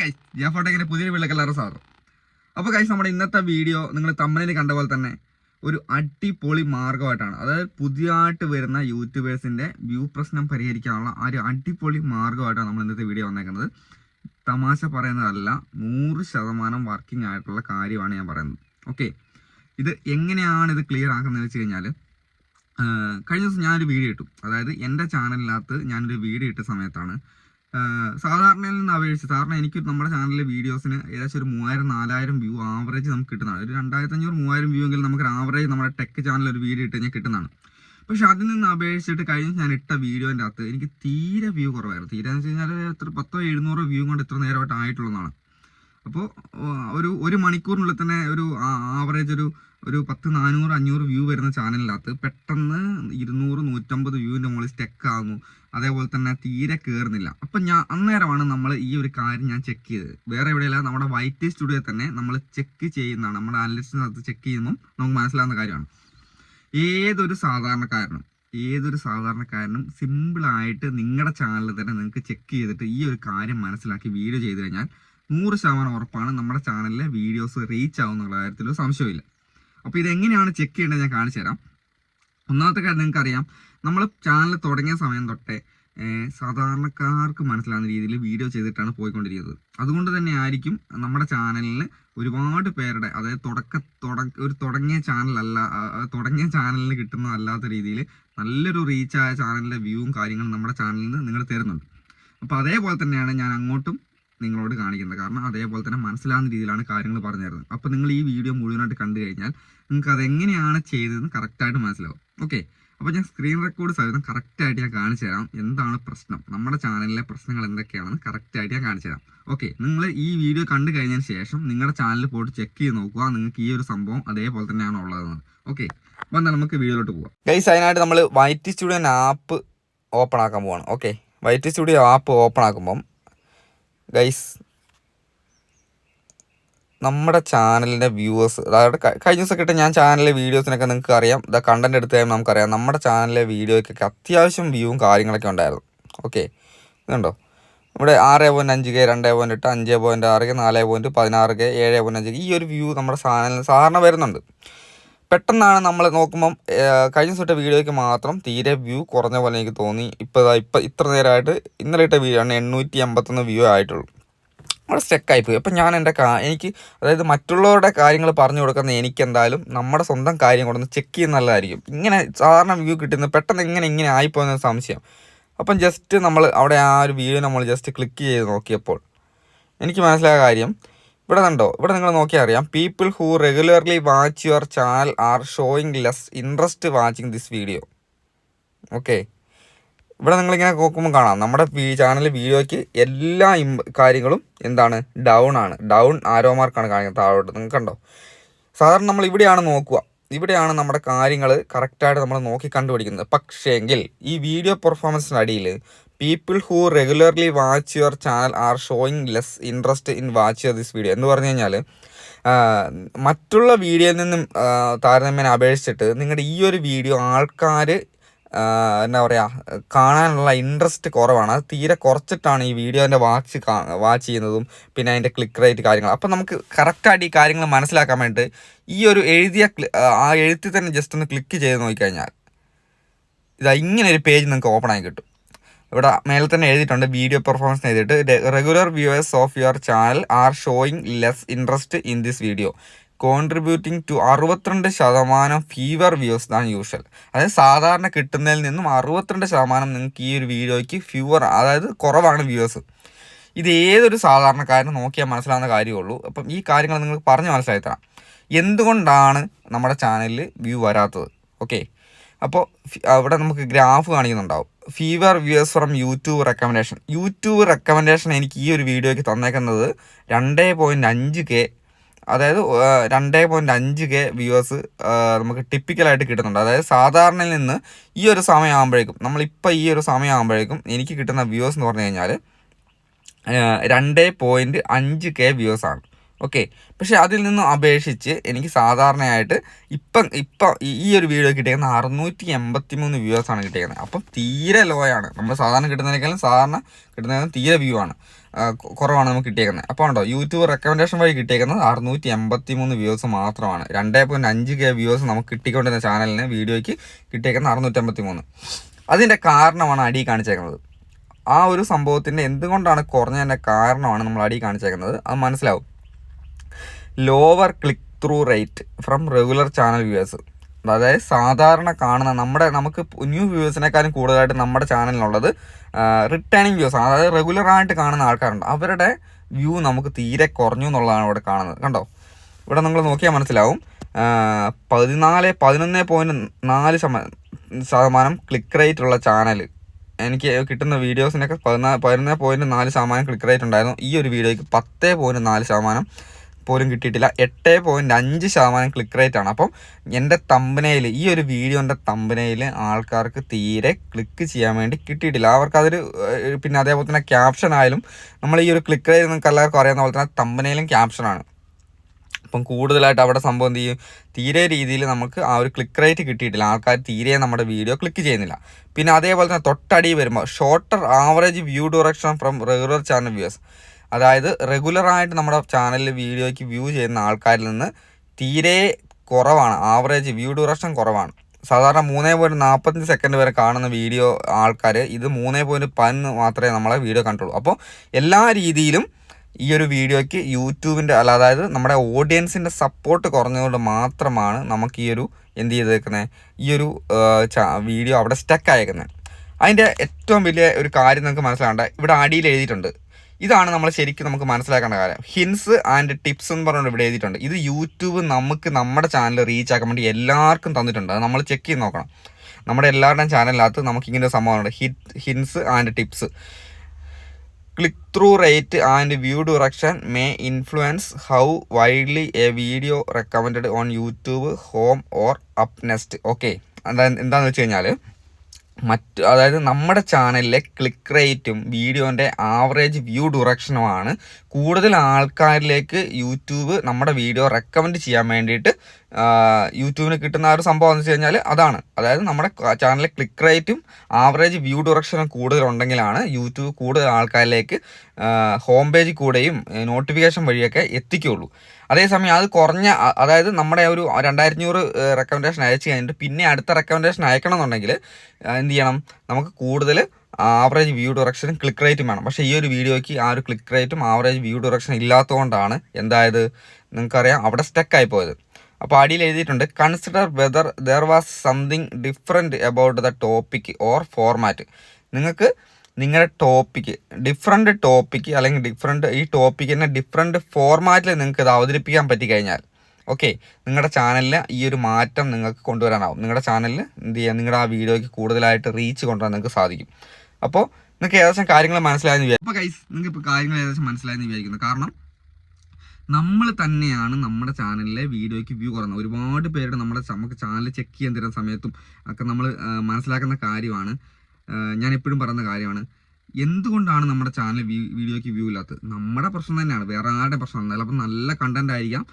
Guys ജിയാഫോട്ടെക്കിന്റെ പുതിയൊരു വിളക്കെല്ലാവരും സ്വാഗതം. അപ്പോൾ ഗൈസ് നമ്മുടെ ഇന്നത്തെ വീഡിയോ നിങ്ങൾ തമ്മനിൽ കണ്ട പോലെ തന്നെ ഒരു അടിപൊളി മാർഗമായിട്ടാണ് അതായത് പുതിയതായിട്ട് വരുന്ന യൂട്യൂബേഴ്സിന്റെ വ്യൂ പ്രശ്നം പരിഹരിക്കാനുള്ള ആ ഒരു അടിപൊളി മാർഗമായിട്ടാണ് നമ്മൾ ഇന്നത്തെ വീഡിയോ വന്നേക്കുന്നത്. തമാശ പറയുന്നതല്ല നൂറ് ശതമാനം വർക്കിംഗ് ആയിട്ടുള്ള കാര്യമാണ് ഞാൻ പറയുന്നത്. ഓക്കെ ഇത് എങ്ങനെയാണ് ഇത് ക്ലിയർ ആക്കുന്നത് വെച്ച് കഴിഞ്ഞാൽ കഴിഞ്ഞ ദിവസം ഞാനൊരു വീഡിയോ ഇട്ടു. അതായത് എന്റെ ചാനലിനകത്ത് ഞാനൊരു വീഡിയോ ഇട്ട സമയത്താണ് സാധാരണയിൽ നിന്ന് അപേക്ഷിച്ച് സാധാരണ എനിക്ക് നമ്മുടെ ചാനലിലെ വീഡിയോസിന് ഏകദേശം ഒരു മൂവായിരം നാലായിരം വ്യൂ ആവറേജ് നമുക്ക് കിട്ടുന്നതാണ്. ഒരു രണ്ടായിരത്തി അഞ്ഞൂറ് മൂവായിരം വ്യൂ എങ്കിലും നമുക്ക് ആവറേജ് നമ്മുടെ ടെക് ചാനലിൽ ഒരു വീഡിയോ ഇട്ട് കഴിഞ്ഞാൽ കിട്ടുന്നതാണ്. പക്ഷെ അതിൽ നിന്ന് അപേക്ഷിച്ചിട്ട് കഴിഞ്ഞ് ഞാൻ ഇട്ട വീഡിയോന്റെ അകത്ത് എനിക്ക് തീരെ വ്യൂ കുറവായിരുന്നു. തീരെ എന്ന് വെച്ച് കഴിഞ്ഞാൽ എത്ര പത്തോ എഴുന്നൂറോ വ്യൂ കൊണ്ട് ഇത്ര നേരമായിട്ട് ആയിട്ടുള്ളതാണ്. അപ്പോൾ ഒരു ഒരു മണിക്കൂറിനുള്ളിൽ തന്നെ ഒരു ആവറേജ് ഒരു ഒരു പത്ത് നാനൂറ് അഞ്ഞൂറ് വ്യൂ വരുന്ന ചാനലിനകത്ത് പെട്ടെന്ന് ഇരുന്നൂറ് നൂറ്റമ്പത് വ്യൂവിന്റെ മുകളിൽ സ്റ്റെക്ക് ആകുന്നു അതേപോലെ തന്നെ തീരെ കയറുന്നില്ല അപ്പം ഞാൻ അന്നേരമാണ് നമ്മൾ ഈ ഒരു കാര്യം ഞാൻ ചെക്ക് ചെയ്തത്. വേറെ എവിടെയല്ല നമ്മുടെ വൈറ്റ് സ്റ്റുഡിയോ തന്നെ നമ്മൾ ചെക്ക് ചെയ്യുന്നതാണ്. നമ്മുടെ അനലിസ്റ്റിനകത്ത് ചെക്ക് ചെയ്യുമ്പം നമുക്ക് മനസ്സിലാവുന്ന കാര്യമാണ്. ഏതൊരു സാധാരണക്കാരനും ഏതൊരു സാധാരണക്കാരനും സിമ്പിളായിട്ട് നിങ്ങളുടെ ചാനലിൽ തന്നെ നിങ്ങൾക്ക് ചെക്ക് ചെയ്തിട്ട് ഈ ഒരു കാര്യം മനസ്സിലാക്കി വീഡിയോ ചെയ്ത് കഴിഞ്ഞാൽ നൂറ് ശതമാനം ഉറപ്പാണ് നമ്മുടെ ചാനലിലെ വീഡിയോസ് റീച്ച് ആവുന്നുള്ള കാര്യത്തിൽ സംശയമില്ല അപ്പോൾ ഇതെങ്ങനെയാണ് ചെക്ക് ചെയ്യേണ്ടത് ഞാൻ കാണിച്ചു തരാം. ഒന്നാമത്തെ കാര്യം നിങ്ങൾക്ക് അറിയാം നമ്മൾ ചാനൽ തുടങ്ങിയ സമയം തൊട്ടേ സാധാരണക്കാർക്ക് മനസ്സിലാകുന്ന രീതിയിൽ വീഡിയോ ചെയ്തിട്ടാണ് പോയിക്കൊണ്ടിരിക്കുന്നത്. അതുകൊണ്ട് തന്നെ ആയിരിക്കും നമ്മുടെ ചാനലിൽ ഒരുപാട് പേരുടെ അതായത് തുടക്ക തുട- ഒരു തുടങ്ങിയ ചാനലല്ല തുടങ്ങിയ ചാനലിന് കിട്ടുന്നതല്ലാത്ത രീതിയിൽ നല്ലൊരു റീച്ചായ ചാനലിന്റെ വ്യൂവും കാര്യങ്ങളും നമ്മുടെ ചാനലിൽ നിന്ന് നിങ്ങൾ തരുന്നുണ്ട്. അപ്പോൾ അതേപോലെ തന്നെയാണ് ഞാൻ അങ്ങോട്ടും നിങ്ങളോട് കാണിക്കുന്നത്. കാരണം അതേപോലെ തന്നെ മനസ്സിലാവുന്ന രീതിയിലാണ് കാര്യങ്ങൾ പറഞ്ഞു തരുന്നത് അപ്പോൾ നിങ്ങൾ ഈ വീഡിയോ മുഴുവനായിട്ട് കണ്ടു കഴിഞ്ഞാൽ നിങ്ങൾക്ക് അതെങ്ങനെയാണ് ചെയ്തതെന്ന് കറക്റ്റായിട്ട് മനസ്സിലാവും. ഓക്കെ അപ്പോൾ ഞാൻ സ്ക്രീൻ റെക്കോർഡ് സഹിതം കറക്റ്റായിട്ട് ഞാൻ കാണിച്ചു തരാം. എന്താണ് പ്രശ്നം? നമ്മുടെ ചാനലിലെ പ്രശ്നങ്ങൾ എന്തൊക്കെയാണെന്ന് കറക്റ്റായിട്ട് ഞാൻ കാണിച്ചു തരാം. ഓക്കെ നിങ്ങൾ ഈ വീഡിയോ കണ്ടു കഴിഞ്ഞതിന് ശേഷം നിങ്ങളുടെ ചാനലിൽ പോയിട്ട് ചെക്ക് ചെയ്ത് നോക്കുക. നിങ്ങൾക്ക് ഈ ഒരു സംഭവം അതേപോലെ തന്നെയാണ് ഉള്ളതെന്ന്. ഓക്കെ അപ്പോൾ എന്നാൽ നമുക്ക് വീഡിയോയിലോട്ട് പോവാം. ഗൈസ് അതിനായിട്ട് നമ്മൾ വൈറ്റ് സ്റ്റുഡിയോ ആപ്പ് ഓപ്പൺ ആക്കാൻ പോവാണ്. Okay white studio app open ആക്കുമ്പം guys നമ്മുടെ ചാനലിന്റെ വ്യൂവേഴ്സ് അതായത് കഴിഞ്ഞ ദിവസം കിട്ടിയ ഞാൻ ചാനലിലെ വീഡിയോസിനൊക്കെ നിങ്ങൾക്ക് അറിയാം. ഇതാ കണ്ടന്റ് എടുത്ത് കഴിയുമ്പോൾ നമുക്കറിയാം. നമ്മുടെ ചാനലിലെ വീഡിയോയ്ക്കൊക്കെ അത്യാവശ്യം വ്യൂവും കാര്യങ്ങളൊക്കെ ഉണ്ടായിരുന്നു. ഓക്കെ ഇതുണ്ടോ? ഇവിടെ ആറ് പോയിന്റ് അഞ്ച് കെ രണ്ട് പോയിന്റ് എട്ട് അഞ്ച് പോയിന്റ് ആറ് കെ നാല് പോയിന്റ് പതിനാറ് കെ ഏഴ് പോയിന്റ് അഞ്ച് ഈ ഒരു വ്യൂ നമ്മുടെ ചാനലിൽ സാധാരണ വരുന്നുണ്ട്. പെട്ടെന്നാണ് നമ്മൾ നോക്കുമ്പം കഴിഞ്ഞ ദിവസം ഇട്ട വീഡിയോയ്ക്ക് മാത്രം തീരെ വ്യൂ കുറഞ്ഞ പോലെ എനിക്ക് തോന്നി. ഇപ്പോൾ ഇപ്പം ഇത്ര നേരമായിട്ട് ഇന്നലെ ഇട്ട വീഡിയോ ആണ് എണ്ണൂറ്റി എൺപത്തൊന്ന് വ്യൂ ആയിട്ടുള്ളൂ. അവിടെ സ്റ്റെക്കായി പോയി. അപ്പം ഞാൻ എന്റെ കാ എനിക്ക് അതായത് മറ്റുള്ളവരുടെ കാര്യങ്ങൾ പറഞ്ഞു കൊടുക്കുന്ന എനിക്ക് എന്തായാലും നമ്മുടെ സ്വന്തം കാര്യം കൊണ്ടൊന്ന് ചെക്ക് ചെയ്യുന്ന നല്ലതായിരിക്കും. ഇങ്ങനെ സാധാരണ വ്യൂ കിട്ടുന്നത് പെട്ടെന്ന് ഇങ്ങനെ ഇങ്ങനെ ആയിപ്പോയെന്ന സംശയം. അപ്പം ജസ്റ്റ് നമ്മൾ അവിടെ ആ ഒരു വീഡിയോ നമ്മൾ ജസ്റ്റ് ക്ലിക്ക് ചെയ്ത് നോക്കിയപ്പോൾ എനിക്ക് മനസ്സിലായ കാര്യം ഇവിടെ കണ്ടോ? ഇവിടെ നിങ്ങൾ നോക്കിയാൽ അറിയാം. People who regularly watch your channel are showing less interest watching this video okay ഇവിടെ നിങ്ങളിങ്ങനെ നോക്കുമ്പോൾ കാണാം. നമ്മുടെ ചാനൽ വീഡിയോയ്ക്ക് എല്ലാ കാര്യങ്ങളും എന്താണ്? ഡൗൺ ആണ്. ഡൗൺ ആരോ മാർക്കാണ് കാണിക്കുന്നത് താഴോട്ട്. നിങ്ങൾക്ക് കണ്ടോ? സാധാരണ നമ്മൾ ഇവിടെയാണ് നോക്കുക. ഇവിടെയാണ് നമ്മുടെ കാര്യങ്ങൾ കറക്റ്റായിട്ട് നമ്മൾ നോക്കി കണ്ടുപിടിക്കുന്നത്. പക്ഷേങ്കിൽ ഈ വീഡിയോ പെർഫോമൻസിന്റെ അടിയിൽ people who regularly watch your channel are showing less interest in watch your this video എന്ന് പറഞ്ഞു കഴിഞ്ഞാൽ മറ്റുള്ള വീഡിയോയിൽ നിന്നും താരതമ്യം താരതമ്യേന അപേക്ഷിച്ചിട്ട് നിങ്ങളുടെ ഈ ഒരു വീഡിയോ ആൾക്കാർ എന്താ പറയുക കാണാനുള്ള ഇൻട്രസ്റ്റ് കുറവാണ്. അത് തീരെ കുറച്ചിട്ടാണ് ഈ വീഡിയോന്റെ വാച്ച് വാച്ച് ചെയ്യുന്നതും പിന്നെ അതിന്റെ ക്ലിക്ക് റേറ്റ് കാര്യങ്ങൾ അപ്പോൾ നമുക്ക് കറക്റ്റായിട്ട് ഈ കാര്യങ്ങൾ മനസ്സിലാക്കാൻ വേണ്ടിയിട്ട് ഈ ഒരു എഴുതിയ ആ എഴുത്തിൽ തന്നെ ജസ്റ്റ് ഒന്ന് ക്ലിക്ക് ചെയ്ത് നോക്കിക്കഴിഞ്ഞാൽ ഇതാ ഇങ്ങനെ ഒരു പേജ് നിങ്ങൾക്ക് ഓപ്പൺ ആയി കിട്ടും. ഇവിടെ മേലെ തന്നെ എഴുതിയിട്ടുണ്ട് വീഡിയോ പെർഫോമൻസ് എഴുതിയിട്ട്. Regular viewers of your channel are showing less interest in this video contributing to അറുപത്തിരണ്ട് ശതമാനം ഫീവർ വ്യൂസ് ദാൻ യൂഷ്വൽ അതായത് സാധാരണ കിട്ടുന്നതിൽ നിന്നും അറുപത്തിരണ്ട് ശതമാനം നിങ്ങൾക്ക് ഈ ഒരു വീഡിയോയ്ക്ക് ഫ്യൂവർ അതായത് കുറവാണ് വ്യൂവേഴ്സ് ഇത് ഏതൊരു സാധാരണക്കാരനും നോക്കിയാൽ മനസ്സിലാവുന്ന കാര്യമുള്ളൂ. അപ്പം ഈ കാര്യങ്ങൾ നിങ്ങൾക്ക് പറഞ്ഞ് മനസ്സിലാക്കി തരാം. എന്തുകൊണ്ടാണ് നമ്മുടെ ചാനലിൽ വ്യൂ വരാത്തത്? ഓക്കെ അപ്പോൾ അവിടെ നമുക്ക് graph കാണിക്കുന്നുണ്ടാവും. Fewer viewers from YouTube recommendation YouTube recommendation എനിക്ക് ഈ ഒരു വീഡിയോയ്ക്ക് തന്നേക്കുന്നത് രണ്ടേ പോയിന്റ് അഞ്ച് കെ അതായത് രണ്ടേ പോയിന്റ് അഞ്ച് കെ വ്യൂവേഴ്സ് നമുക്ക് ടിപ്പിക്കലായിട്ട് കിട്ടുന്നുണ്ട്. അതായത് സാധാരണയിൽ നിന്ന് ഈ ഒരു സമയമാകുമ്പോഴേക്കും നമ്മളിപ്പോൾ ഈ ഒരു സമയമാകുമ്പോഴേക്കും എനിക്ക് കിട്ടുന്ന വ്യൂവേഴ്സ് എന്ന് പറഞ്ഞു കഴിഞ്ഞാൽ രണ്ടേ പോയിന്റ് അഞ്ച് കെ വ്യൂവേഴ്സാണ് ഓക്കെ പക്ഷേ അതിൽ നിന്നും അപേക്ഷിച്ച് എനിക്ക് സാധാരണയായിട്ട് ഇപ്പം ഇപ്പം ഈ- ഒരു വീഡിയോ കിട്ടിയത് അറുന്നൂറ്റി എൺപത്തി മൂന്ന് വ്യൂവേഴ്സാണ് കിട്ടിയത് അപ്പം തീരെ ലോ ആണ്. നമ്മൾ സാധാരണ കിട്ടുന്നതിനേക്കാളും സാധാരണ കിട്ടുന്നതിനും തീരെ വ്യൂ ആണ്. കുറവാണ് നമുക്ക് കിട്ടിയേക്കുന്നത്. അപ്പോൾ ഉണ്ടോ യൂട്യൂബ് റെക്കമെൻഡേഷൻ വഴി കിട്ടിയേക്കുന്നത് അറുന്നൂറ്റി എൺപത്തി മൂന്ന് വ്യൂസ് മാത്രമാണ്. രണ്ടേ പോയിന്റ് അഞ്ച് കെ വ്യൂസ് നമുക്ക് കിട്ടിക്കൊണ്ടിരുന്ന ചാനലിന് വീഡിയോയ്ക്ക് കിട്ടിയേക്കുന്നത് അറുന്നൂറ്റി എൺപത്തി മൂന്ന് അതിന്റെ കാരണമാണ് അടി കാണിച്ചേക്കുന്നത്. ആ ഒരു സംഭവത്തിന്റെ എന്തുകൊണ്ടാണ് കുറഞ്ഞതിന്റെ കാരണമാണ് നമ്മൾ അടി കാണിച്ചേക്കുന്നത്? അത് മനസ്സിലാവും. Lower click through rate from regular channel viewers അതായത് സാധാരണ കാണുന്ന നമ്മുടെ നമുക്ക് ന്യൂ വ്യൂവേഴ്സിനേക്കാളും കൂടുതലായിട്ട് നമ്മുടെ ചാനലിനുള്ളത് റിട്ടേണിങ് വ്യൂസ് അതായത് റെഗുലറായിട്ട് കാണുന്ന ആൾക്കാരുണ്ട്. അവരുടെ വ്യൂ നമുക്ക് തീരെ കുറഞ്ഞു എന്നുള്ളതാണ് ഇവിടെ കാണുന്നത്. കണ്ടോ? ഇവിടെ നിങ്ങൾ നോക്കിയാൽ മനസ്സിലാവും. പതിനാല് പതിനൊന്ന് പോയിന്റ് നാല് ശതമാനം ക്ലിക്ക് റേറ്റ് ഉള്ള ചാനൽ എനിക്ക് കിട്ടുന്ന വീഡിയോസിനൊക്കെ പതിനാല് പതിനൊന്ന് പോയിന്റ് നാല് ശതമാനം ക്ലിക്ക് റേറ്റ് ഉണ്ടായിരുന്നു. ഈ ഒരു വീഡിയോയ്ക്ക് പത്ത് പോയിന്റ് നാല് ശതമാനം പോലും കിട്ടിയിട്ടില്ല. എട്ട് പോയിന്റ് അഞ്ച് ശതമാനം ക്ലിക്ക് റേറ്റ് ആണ്. അപ്പം എന്റെ തമ്പനയിൽ ഈ ഒരു വീഡിയോന്റെ തമ്പനയിൽ ആൾക്കാർക്ക് തീരെ ക്ലിക്ക് ചെയ്യാൻ വേണ്ടി കിട്ടിയിട്ടില്ല. അവർക്ക് അതൊരു പിന്നെ അതേപോലെ തന്നെ ക്യാപ്ഷൻ ആയാലും നമ്മൾ ഈ ഒരു ക്ലിക്ക് റേറ്റ് നിങ്ങൾക്ക് എല്ലാവർക്കും അറിയാവുന്ന പോലെ തന്നെ തമ്പനയിലും ക്യാപ്ഷനാണ് അപ്പം കൂടുതലായിട്ട് അവിടെ സംഭവം എന്ത് ചെയ്യും? തീരെ രീതിയിൽ നമുക്ക് ആ ഒരു ക്ലിക്ക് റേറ്റ് കിട്ടിയിട്ടില്ല. ആൾക്കാർ തീരെ നമ്മുടെ വീഡിയോ ക്ലിക്ക് ചെയ്യുന്നില്ല. പിന്നെ അതേപോലെ തന്നെ തൊട്ടടി വരുമ്പോൾ shorter average view direction from regular channel views അതായത് റെഗുലറായിട്ട് നമ്മുടെ ചാനലിൽ വീഡിയോയ്ക്ക് വ്യൂ ചെയ്യുന്ന ആൾക്കാരിൽ നിന്ന് തീരെ കുറവാണ്. ആവറേജ് വ്യൂ ഡ്യൂറേഷൻ കുറവാണ്. സാധാരണ മൂന്നേ പോയിന്റ് നാൽപ്പത്തഞ്ച് സെക്കൻഡ് വരെ കാണുന്ന വീഡിയോ ആൾക്കാർ ഇത് മൂന്നേ പോയിന്റ് പതിനൊന്ന് മാത്രമേ നമ്മളെ വീഡിയോ കണ്ടുള്ളൂ അപ്പോൾ എല്ലാ രീതിയിലും ഈ ഒരു വീഡിയോയ്ക്ക് യൂട്യൂബിന്റെ അല്ല അതായത് നമ്മുടെ ഓഡിയൻസിന്റെ സപ്പോർട്ട് കുറഞ്ഞതുകൊണ്ട് മാത്രമാണ് നമുക്ക് ഈ ഒരു എന്ത് ചെയ്തേക്കുന്നത് ഈ ഒരു വീഡിയോ അവിടെ സ്റ്റക്ക് ആയേക്കുന്നത് അതിന്റെ ഏറ്റവും വലിയ ഒരു കാര്യം നിങ്ങൾക്ക് മനസ്സിലാകേണ്ട. ഇവിടെ അടിയിൽ എഴുതിയിട്ടുണ്ട്. ഇതാണ് നമ്മൾ ശരിക്കും നമുക്ക് മനസ്സിലാക്കേണ്ട കാര്യം. ഹിൻസ് ആൻഡ് ടിപ്സ് എന്ന് പറഞ്ഞുകൊണ്ട് ഇവിടെ എഴുതിയിട്ടുണ്ട്. ഇത് യൂട്യൂബ് നമുക്ക് നമ്മുടെ ചാനൽ റീച്ച് ആക്കാൻ വേണ്ടി എല്ലാവർക്കും തന്നിട്ടുണ്ട്. അത് നമ്മൾ ചെക്ക് ചെയ്ത് നോക്കണം. നമ്മുടെ എല്ലാവരുടെയും ചാനലിനകത്ത് നമുക്ക് ഇങ്ങനെ ഒരു സംഭവമുണ്ട് hit hints and tips click through rate and view direction may influence how widely a video recommend on YouTube home or up next okay okay എന്താണെന്ന് വെച്ച് കഴിഞ്ഞാൽ മറ്റ് അതായത് നമ്മുടെ ചാനലിലെ ക്ലിക്ക് റേറ്റും വീഡിയോന്റെ ആവറേജ് വ്യൂ ഡുറക്ഷനുമാണ് കൂടുതൽ ആൾക്കാരിലേക്ക് യൂട്യൂബ് നമ്മുടെ വീഡിയോ റെക്കമെൻഡ് ചെയ്യാൻ വേണ്ടിയിട്ട് യൂട്യൂബിന് കിട്ടുന്ന ആ ഒരു സംഭവം എന്ന് വെച്ച് അതാണ്. അതായത് നമ്മുടെ ചാനലിലെ ക്ലിക്ക് റേറ്റും ആവറേജ് വ്യൂ ഡയറക്ഷനും കൂടുതലുണ്ടെങ്കിലാണ് യൂട്യൂബ് കൂടുതൽ ആൾക്കാരിലേക്ക് ഹോം പേജിൽ കൂടെയും നോട്ടിഫിക്കേഷൻ വഴിയൊക്കെ എത്തിക്കുകയുള്ളൂ. അതേസമയം അത് കുറഞ്ഞ അതായത് നമ്മുടെ ഒരു രണ്ടായിരത്തി അഞ്ഞൂറ് റെക്കമെൻഡേഷൻ അയച്ചു കഴിഞ്ഞിട്ട് പിന്നെ അടുത്ത റെക്കമെൻഡേഷൻ അയക്കണം എന്നുണ്ടെങ്കിൽ എന്ത് ചെയ്യണം? നമുക്ക് കൂടുതൽ ആവറേജ് വ്യൂ ഡയറക്ഷനും ക്ലിക്ക് റേറ്റും വേണം. പക്ഷേ ഈ ഒരു വീഡിയോയ്ക്ക് ആ ഒരു ക്ലിക്ക് റേറ്റും ആവറേജ് വ്യൂ ഡയറക്ഷൻ ഇല്ലാത്തതുകൊണ്ടാണ് എന്തായത് നിങ്ങൾക്കറിയാം അവിടെ സ്റ്റക്കായി പോയത്. അപ്പോൾ അടിയിൽ എഴുതിയിട്ടുണ്ട് consider whether there was something different about the topic or format നിങ്ങൾക്ക് നിങ്ങളുടെ ടോപ്പിക്ക് ഡിഫറെന്റ് ടോപ്പിക്ക് അല്ലെങ്കിൽ ഡിഫറെന്റ് ഈ ടോപ്പിക്കിനെ ഡിഫറെന്റ് ഫോർമാറ്റിൽ നിങ്ങൾക്ക് ഇത് അവതരിപ്പിക്കാൻ പറ്റിക്കഴിഞ്ഞാൽ ഓക്കെ നിങ്ങളുടെ ചാനലിൽ ഈ ഒരു മാറ്റം നിങ്ങൾക്ക് കൊണ്ടുവരാനാവും. നിങ്ങളുടെ ചാനലിൽ എന്ത് ചെയ്യുക നിങ്ങളുടെ ആ വീഡിയോയ്ക്ക് കൂടുതലായിട്ട് റീച്ച് കൊണ്ടുവരാൻ നിങ്ങൾക്ക് സാധിക്കും. അപ്പോൾ നിങ്ങൾക്ക് ഏകദേശം കാര്യങ്ങൾ മനസ്സിലായെന്ന് വിചാരിക്കും അപ്പോൾ കൈസ് നിങ്ങൾക്ക് ഇപ്പോൾ കാര്യങ്ങൾ ഏകദേശം മനസ്സിലായെന്ന് വിചാരിക്കുന്നു. കാരണം നമ്മൾ തന്നെയാണ് നമ്മുടെ ചാനലിലെ വീഡിയോയ്ക്ക് വ്യൂ കുറഞ്ഞത്. ഒരുപാട് പേരുടെ നമ്മുടെ നമുക്ക് ചാനൽ ചെക്ക് ചെയ്യാൻ തരുന്ന സമയത്തും ഒക്കെ നമ്മൾ മനസ്സിലാക്കുന്ന കാര്യമാണ്. ഞാൻ എപ്പോഴും പറയുന്ന കാര്യമാണ്. എന്തുകൊണ്ടാണ് നമ്മുടെ ചാനൽ വീഡിയോയ്ക്ക് വ്യൂ ഇല്ലാത്തത്? നമ്മുടെ പ്രശ്നം തന്നെയാണ്. വേറെ ആരുടെ പ്രശ്നം? ചിലപ്പോൾ നല്ല കണ്ടന്റ് ആയിരിക്കാം.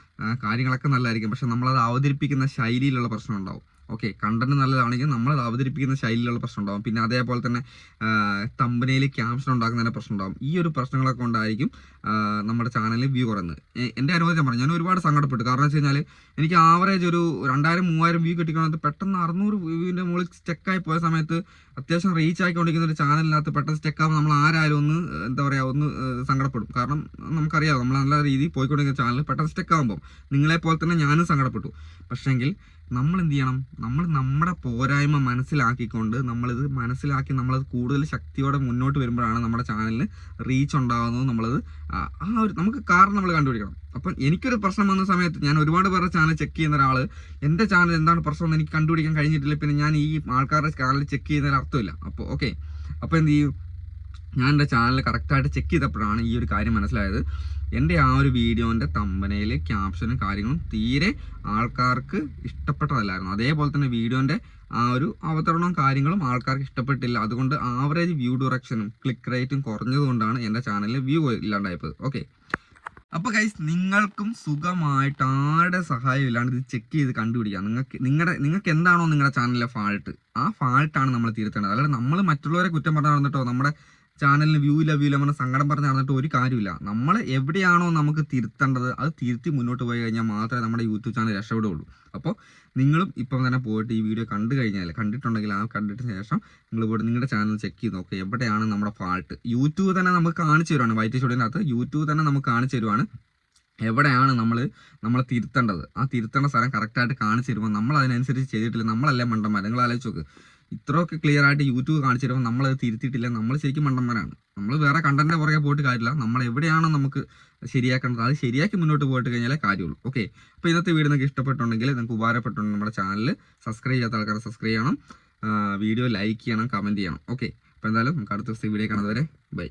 കാര്യങ്ങളൊക്കെ നല്ലതായിരിക്കും. പക്ഷെ നമ്മളത് അവതരിപ്പിക്കുന്ന ശൈലിയിലുള്ള പ്രശ്നം ഉണ്ടാവും. ഓക്കെ കണ്ടന്റ് നല്ലതാണെങ്കിൽ നമ്മൾ അവതരിപ്പിക്കുന്ന ശൈലിയിലുള്ള പ്രശ്നം ഉണ്ടാകും പിന്നെ അതേപോലെ തന്നെ തമ്പനയിൽ ക്യാപ്ഷൻ ഉണ്ടാക്കുന്നതിന്റെ പ്രശ്നം ഉണ്ടാകും ഈ ഒരു പ്രശ്നങ്ങളൊക്കെ കൊണ്ടായിരിക്കും നമ്മുടെ ചാനലിൽ വ്യൂ കുറയുന്നത്. എന്റെ അനുഭവം ഞാൻ പറഞ്ഞു ഞാൻ ഒരുപാട് സങ്കടപ്പെട്ടു. കാരണം വെച്ച് കഴിഞ്ഞാൽ എനിക്ക് ആവറേജ് ഒരു രണ്ടായിരം മൂവായിരം വ്യൂ കിട്ടിക്കണത് പെട്ടെന്ന് അറുന്നൂറ് വ്യൂവിന്റെ മുകളിൽ സ്റ്റെക്കായി പോയ സമയത്ത് അത്യാവശ്യം റീച്ച് ആയിക്കൊണ്ടിരിക്കുന്ന ഒരു ചാനലിനകത്ത് പെട്ടെന്ന് സ്റ്റെക്കാകുമ്പോൾ നമ്മൾ ആരായാലും ഒന്ന് എന്താ പറയുക ഒന്ന് സങ്കടപ്പെടും. കാരണം നമുക്കറിയാം നമ്മൾ നല്ല രീതിയിൽ പോയിക്കൊണ്ടിരിക്കുന്ന ചാനൽ പെട്ടെന്ന് സ്റ്റെക്കാകുമ്പോൾ നിങ്ങളെ പോലെ തന്നെ ഞാനും സങ്കടപ്പെട്ടു. പക്ഷേങ്കിൽ നമ്മൾ എന്ത് ചെയ്യണം നമ്മൾ നമ്മുടെ പോരായ്മ മനസ്സിലാക്കിക്കൊണ്ട് നമ്മളിത് മനസ്സിലാക്കി നമ്മളത് കൂടുതൽ ശക്തിയോടെ മുന്നോട്ട് വരുമ്പോഴാണ് നമ്മുടെ ചാനലിന് റീച്ച് ഉണ്ടാകുന്നത് നമ്മളത് ആ ഒരു നമുക്ക് കാരണം നമ്മൾ കണ്ടുപിടിക്കണം. അപ്പം എനിക്കൊരു പ്രശ്നം വന്ന സമയത്ത് ഞാൻ ഒരുപാട് പേരുടെ ചാനൽ ചെക്ക് ചെയ്യുന്ന ഒരാൾ എന്റെ ചാനൽ എന്താണ് പ്രശ്നം എന്ന് എനിക്ക് കണ്ടുപിടിക്കാൻ കഴിഞ്ഞിട്ടില്ല. പിന്നെ ഞാൻ ഈ ആൾക്കാരുടെ ചാനൽ ചെക്ക് ചെയ്യുന്നതിന് അർത്ഥമില്ല. അപ്പോൾ ഓക്കെ അപ്പോൾ എന്ത് ചെയ്യും? ഞാൻ എന്റെ ചാനൽ കറക്റ്റായിട്ട് ചെക്ക് ചെയ്തപ്പോഴാണ് ഈ ഒരു കാര്യം മനസ്സിലായത്. എന്റെ ആ ഒരു വീഡിയോന്റെ തമ്പനയിൽ ക്യാപ്ഷനും കാര്യങ്ങളും തീരെ ആൾക്കാർക്ക് ഇഷ്ടപ്പെട്ടതല്ലായിരുന്നു. അതേപോലെ തന്നെ വീഡിയോന്റെ ആ ഒരു അവതരണവും കാര്യങ്ങളും ആൾക്കാർക്ക് ഇഷ്ടപ്പെട്ടില്ല. അതുകൊണ്ട് ആവറേജ് വ്യൂ ഡയറക്ഷനും ക്ലിക്ക് റേറ്റും കുറഞ്ഞതുകൊണ്ടാണ് എന്റെ ചാനലിൽ വ്യൂ ഇല്ലാണ്ടായപ്പോൾ ഓക്കെ അപ്പോൾ കൈസ് നിങ്ങൾക്കും സുഖമായിട്ട് ആരുടെ സഹായം ഇല്ലാണ്ട് ഇത് ചെക്ക് ചെയ്ത് കണ്ടുപിടിക്കാം. നിങ്ങൾക്ക് നിങ്ങളുടെ നിങ്ങൾക്ക് എന്താണോ നിങ്ങളുടെ ചാനലിലെ ഫാൾട്ട് ആ ഫാൾട്ടാണ് നമ്മൾ തിരുത്തേണ്ടത്. അല്ലാതെ നമ്മൾ മറ്റുള്ളവരെ കുറ്റം പറഞ്ഞു നടന്നിട്ടോ നമ്മുടെ ചാനലിന് വ്യൂ ഇല്ല വ്യൂ ഇല്ല പറഞ്ഞ സങ്കടം പറഞ്ഞ് നടന്നിട്ട് ഒരു കാര്യമില്ല നമ്മൾ എവിടെയാണോ നമുക്ക് തിരുത്തേണ്ടത് അത് തിരുത്തി മുന്നോട്ട് പോയി കഴിഞ്ഞാൽ മാത്രമേ നമ്മുടെ യൂട്യൂബ് ചാനൽ രക്ഷപ്പെടുകയുള്ളൂ. അപ്പോൾ നിങ്ങളും ഇപ്പം തന്നെ പോയിട്ട് ഈ വീഡിയോ കണ്ടു കഴിഞ്ഞാൽ കണ്ടിട്ടുണ്ടെങ്കിൽ ആ കണ്ടിട്ട് ശേഷം നിങ്ങൾ പോയിട്ട് നിങ്ങളുടെ ചാനൽ ചെക്ക് ചെയ്ത് നോക്കുക എവിടെയാണ് നമ്മുടെ ഫാൾട്ട് യൂട്യൂബ് തന്നെ നമുക്ക് കാണിച്ചു തരുവാണ് വൈറ്റ് ഷോഡിനകത്ത് യൂട്യൂബ് തന്നെ നമുക്ക് കാണിച്ചു തരുവാണ്. എവിടെയാണ് നമ്മൾ നമ്മൾ തിരുത്തേണ്ടത്? ആ തിരുത്തേണ്ട സ്ഥലം കറക്റ്റായിട്ട് കാണിച്ചു തരുമ്പോൾ നമ്മൾ അതിനനുസരിച്ച് ചെയ്തിട്ടില്ല നമ്മളല്ലേ മണ്ടന്മാർ? നിങ്ങൾ ആലോചിച്ച് നോക്ക്. ഇത്രയൊക്കെ ക്ലിയർ ആയിട്ട് യൂട്യൂബ് കാണിച്ചു തരുമ്പോൾ നമ്മളത് തിരുത്തിയിട്ടില്ല. നമ്മൾ ശരിക്കും മണ്ടന്മാരാണ്. നമ്മൾ വേറെ കണ്ടന്റിന്റെ പുറകെ പോയിട്ട് കാര്യമില്ല. നമ്മൾ എവിടെയാണോ നമുക്ക് ശരിയാക്കേണ്ടത് അത് ശരിയാക്കി മുന്നോട്ട് പോയിട്ട് കഴിഞ്ഞാലേ കാര്യമുള്ളൂ. ഓക്കെ അപ്പോൾ ഇന്നത്തെ വീഡിയോ നിങ്ങൾക്ക് ഇഷ്ടപ്പെട്ടുണ്ടെങ്കിൽ നിങ്ങൾക്ക് ഉപകാരപ്പെട്ടുണ്ടെങ്കിൽ നമ്മുടെ ചാനൽ സബ്സ്ക്രൈബ് ചെയ്യാത്ത ആൾക്കാരെ സബ്സ്ക്രൈബ് ചെയ്യണം. വീഡിയോ ലൈക്ക് ചെയ്യണം കമന്റ് ചെയ്യണം. ഓക്കെ അപ്പോൾ എന്തായാലും നമുക്ക് അടുത്ത ദിവസത്തെ വീഡിയോ കാണുന്നവരെ ബൈ